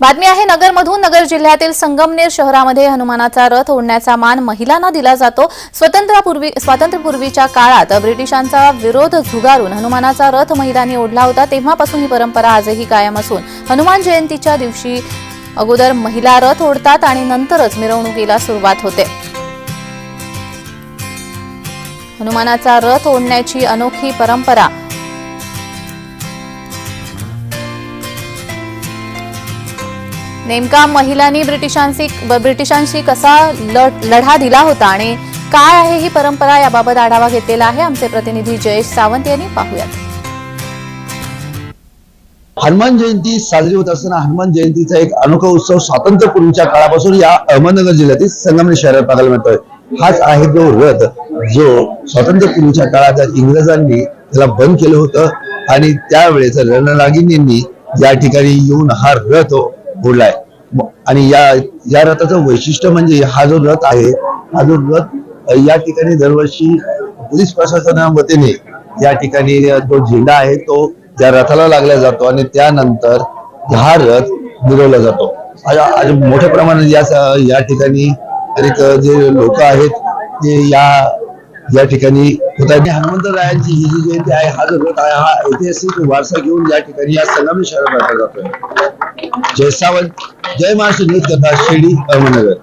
बातमी आहे नगरमधून नगर जिल्ह्यातील संगमनेर शहरामध्ये हनुमानाचा रथ ओढण्याचा मान महिलांना दिला जातो. स्वतंत्रापूर्वी स्वातंत्र्यपूर्वीच्या काळात ब्रिटिशांचा विरोध झुगारून हनुमानाचा रथ महिलांनी ओढला होता. तेव्हापासून ही परंपरा आजही कायम असून हनुमान जयंतीच्या दिवशी अगोदर महिला रथ ओढतात आणि नंतरच मिरवणुकीला सुरुवात होते. हनुमानाचा रथ ओढण्याची अनोखी परंपरा नेमका महिलांनी ब्रिटिशांशी ब्रिटिशांशी कसा लढा दिला होता आणि काय आहे ही परंपरा याबाबत आढावा घेतलेला आहे आमचे प्रतिनिधी जयेश सावंत यांनी पाहूयात. हनुमान जयंती साजरी होत असताना हनुमान जयंतीचा एक अनोखा उत्सव स्वातंत्र्यपूर्वीच्या काळापासून या अहमदनगर जिल्ह्यातील संगमनेर शहरात पाहायला मिळतोय. हाच आहे तो रथ जो स्वातंत्र्यपूर्वीच्या काळात इंग्रजांनी त्याला बंद केलं होतं आणि त्यावेळेस रणरागिणींनी या ठिकाणी येऊन हा रथ ओढलाय आणि या या रथाचं वैशिष्ट्य म्हणजे हा जो रथ आहे हा जो रथ या ठिकाणी दरवर्षी पोलीस प्रशासनावतीने या ठिकाणी जो झेंडा आहे तो त्या रथाला लागला जातो आणि त्यानंतर हा रथ मिरवला जातो. आज मोठ्या प्रमाणात या या ठिकाणी जे लोक आहेत ते या या ठिकाणी होत आहेत हनुमंतरायांची ही जी जयंती आहे हा जो गट आहे हा ऐतिहासिक वारसा घेऊन या ठिकाणी या संगमेश्वर शहरात जातोय. जय सावंत जय महाराष्ट्र न्यूज कथा शिर्डी अहमदनगर.